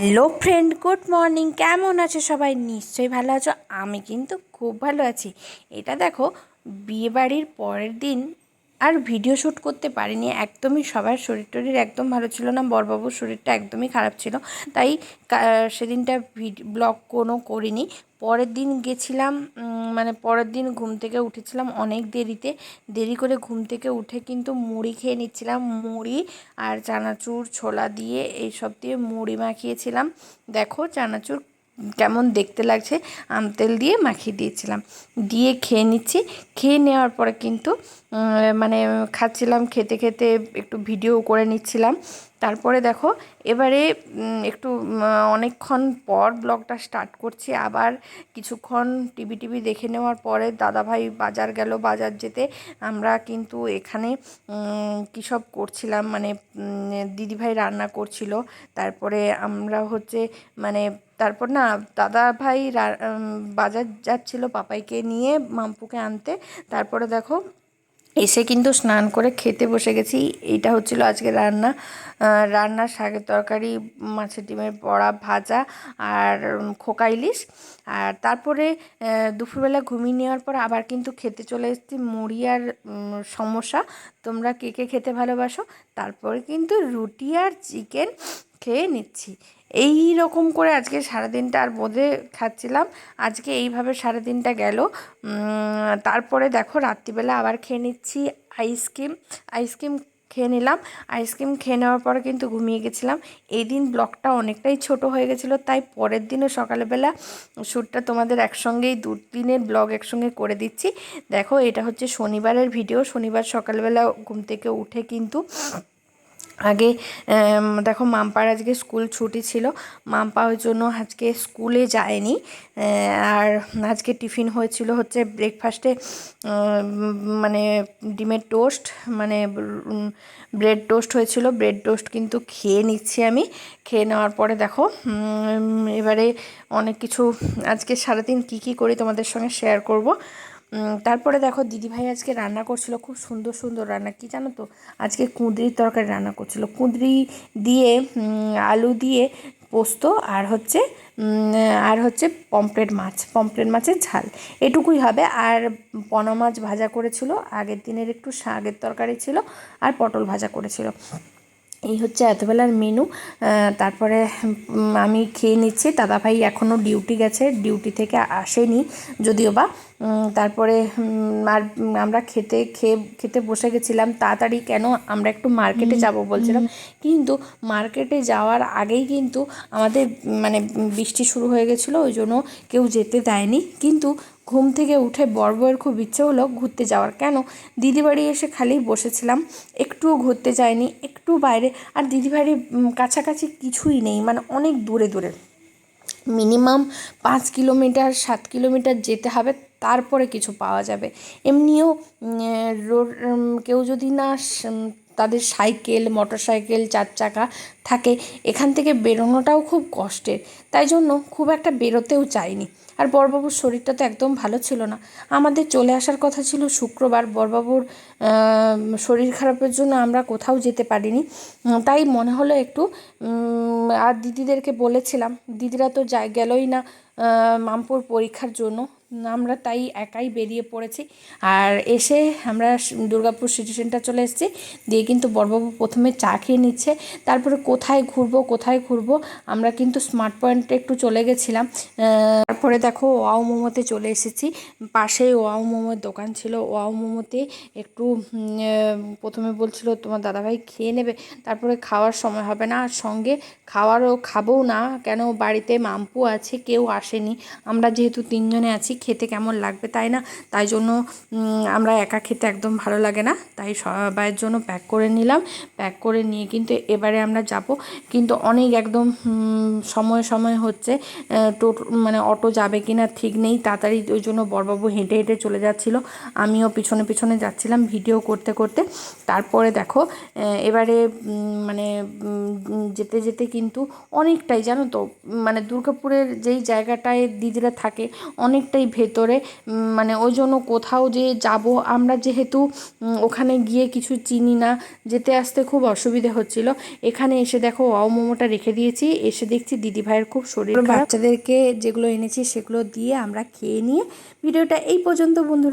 Hello friend good morning কেমন আছো সবাই? নিশ্চয়ই ভালো আছো। আমি কিন্তু খুব ভালো আছি। এটা দেখো, বিয়েবাড়ির পরের দিন আর ভিডিও শ্যুট করতে পারিনি, একদমই সবার শরীর টরীর একদম ভালো ছিল না, বরবাবুর শরীরটা একদমই খারাপ ছিল। তাই সেদিনটা ব্লগ কোনো করিনি। পরের দিন গেছিলাম মানে পরের দিন ঘুম থেকে উঠেছিলাম অনেক দেরিতে। দেরি করে ঘুম থেকে উঠে কিন্তু মুড়ি খেয়ে নিচ্ছিলাম, মুড়ি আর চানাচুর, ছোলা দিয়ে এইসব দিয়ে মুড়ি মাখিয়েছিলাম। দেখো চানাচুর কেমন দেখতে লাগছে, আম তেল দিয়ে মাখিয়ে দিয়েছিলাম। দিয়ে খেয়ে নিচ্ছি। খেয়ে নেওয়ার পরে কিন্তু মানে খাচ্ছিলাম, খেতে খেতে একটু ভিডিও করে নিচ্ছিলাম। তারপরে দেখো, এবারে একটু অনেকক্ষণ পর ব্লগটা স্টার্ট করছি। আবার কিছুক্ষণ টিভি টিভি দেখে নেওয়ার পরে দাদাভাই বাজার গেল। বাজার যেতে আমরা কিন্তু এখানে কী সব করছিলাম মানে দিদিভাই রান্না করছিল। তারপরে আমরা হচ্ছে মানে তারপর না দাদা ভাই বাজার যাচ্ছিল পাপাইকে নিয়ে মাম্পুকে আনতে। তারপরে দেখো এসে কিন্তু স্নান করে খেতে বসে গেছি। এইটা হচ্ছিল আজকে রান্না। রান্না শাকের তরকারি, মাছের ডিমের বড়া ভাজা আর খোকা ইলিশ। আর তারপরে দুপুরবেলা ঘুমিয়ে নেওয়ার পর আবার কিন্তু খেতে চলে এসেছি মুড়ি আর সমস্যা তোমরা কে কে খেতে ভালোবাসো? তারপরে কিন্তু রুটি আর চিকেন খেয়ে নিচ্ছি। এই রকম করে আজকে সারাদিনটা আর বোধে খাচ্ছিলাম। আজকে এইভাবে সারাদিনটা গেল। তারপরে দেখো রাত্রিবেলা আবার খেয়ে নিচ্ছি আইসক্রিম আইসক্রিম খেয়ে নিলাম। আইসক্রিম খেয়ে নেওয়ার পরে কিন্তু ঘুমিয়ে গেছিলাম। এই দিন ব্লগটা অনেকটাই ছোট হয়ে গেছিল, তাই পরের দিনও সকালবেলা শ্যুটটা তোমাদের একসঙ্গেই দু দিনের ব্লগ একসঙ্গে করে দিচ্ছি। দেখো এটা হচ্ছে শনিবারের ভিডিও। শনিবার সকালবেলা ঘুম থেকে উঠে কিন্তু আগে দেখো মাম্পার আজকে স্কুল ছুটি ছিল। মাম্পা ওই জন্য আজকে স্কুলে যায়নি। আর আজকে টিফিন হয়েছিল হচ্ছে ব্রেকফাস্টে মানে ডিমের টোস্ট মানে ব্রেড টোস্ট হয়েছিল। ব্রেড টোস্ট কিন্তু খেয়ে নিচ্ছি আমি। খেয়ে নেওয়ার পরে দেখো এবারে অনেক কিছু আজকে সারাদিন কী কী করি তোমাদের সঙ্গে শেয়ার করব। তারপরে দেখো দিদিভাই আজকে রান্না করছিল খুব সুন্দর সুন্দর রান্না। কি জানো তো? আজকে কুঁদরির তরকারি রান্না করছিল। কুঁদরি দিয়ে আলু দিয়ে পোস্ত আর হচ্ছে আর হচ্ছে পমপ্লেট মাছ পমপ্লেট মাছের ঝাল। এটুকুই হবে। আর পনা মাছ ভাজা করেছিল। আগের দিনের একটু শাকের তরকারি ছিল আর পটল ভাজা করেছিল। এই হচ্ছে এতবেলার মেনু তারপরে আমি খেয়ে নিচ্ছি। দাদাভাই এখনও ডিউটি গেছে ডিউটি থেকে আসেনি যদিও বা। তারপরে আর আমরা খেতে খেয়ে খেতে বসে গেছিলাম। তাড়াতাড়ি কেন আমরা একটু মার্কেটে যাব বলছিলাম। কিন্তু মার্কেটে যাওয়ার আগেই কিন্তু আমাদের মানে বৃষ্টি শুরু হয়ে গেছিল। ওই জন্য কেউ যেতে দেয়নি। কিন্তু ঘুম থেকে উঠে বড় খুব ইচ্ছে হলো ঘুরতে যাওয়ার। কেন? দিদি বাড়ি এসে খালি বসেছিলাম। একটুও ঘুরতে যায়নি একটু বাইরে। আর দিদি বাড়ির কাছাকাছি কিছুই নেই মানে অনেক দূরে দূরে। মিনিমাম পাঁচ কিলোমিটার, সাত কিলোমিটার যেতে হবে, তারপরে কিছু পাওয়া যাবে। এমনিও রোড কেউ যদি না তাদের সাইকেল মোটর সাইকেল চার চাকা থাকে। এখান থেকে বেরোনোটাও খুব কষ্টের। তাই জন্য খুব একটা বেরোতেও চাইনি। আর বড়বাবুর শরীরটা তো একদম ভালো ছিল না। আমাদের চলে আসার কথা ছিল শুক্রবার। বড়বাবুর আহ, শরীর খারাপের জন্য আমরা কোথাও যেতে পারিনি। তাই মনে হলো একটু আর দিদিদেরকে বলেছিলাম দিদিরা তো যায় গেলই না। মামপুর পরীক্ষার জন্য। আমরা তাই একাই বেরিয়ে পড়েছি। আর এসে আমরা দুর্গাপুর সিটি সেন্টার চলে এসেছি। দিয়ে কিন্তু বড়বাবু প্রথমে চা খেয়ে নিচ্ছে। তারপরে কোথায় ঘুরবো কোথায় ঘুরবো, আমরা কিন্তু স্মার্ট পয়েন্টে একটু চলে গেছিলাম। তারপরে দেখো ওয়াও মোমোতে চলে এসেছি। পাশেই ওয়াও মোমোর দোকান ছিল। ওয়াও মোমোতে একটু প্রথমে বলছিল, তোমার দাদাভাই খেয়ে নেবে। তারপরে খাওয়ার সময় হবে না। সঙ্গে খাওয়ারও খাবও না। কেন বাড়িতে মাম্পু আছে, কেউ আসেনি। আমরা যেহেতু তিনজনে আছি, খেতে কেমন লাগবে তাই না? তাই জন্য আমরা একা খেতে একদম ভালো লাগে না। তাই সবাইয়ের জন্য প্যাক করে নিলাম। প্যাক করে নিয়ে কিন্তু এবারে আমরা যাব। কিন্তু অনেক একদম সময় সময় হচ্ছে টোটো মানে অটো যাবে কি না ঠিক নেই। তাড়াতাড়ি ওই জন্য বড়বাবু হেঁটে হেঁটে চলে যাচ্ছিল। আমিও পিছনে পিছনে যাচ্ছিলাম ভিডিও করতে করতে। তারপরে দেখো এবারে মানে যেতে যেতে কিন্তু অনেকটাই জানো তো মানে দুর্গাপুরের যেই জায়গাটায় দিদিরা থাকে অনেকটাই ভেতরে মানে ওই জন্য কোথাও যে যাব, আমরা যেহেতু ওখানে গিয়ে কিছু চিনি না, যেতে আসতে খুব অসুবিধে হচ্ছিল। এখানে এসে দেখো, ওয়াও মোমোটা রেখে দিয়েছি, এসে দেখছি দিদি ভাইয়ের খুব শরীর বাচ্চাদেরকে যেগুলো এনেছি সেগুলো দিয়ে আমরা খেয়ে নিয়ে, ভিডিওটা এই পর্যন্ত বন্ধুরা।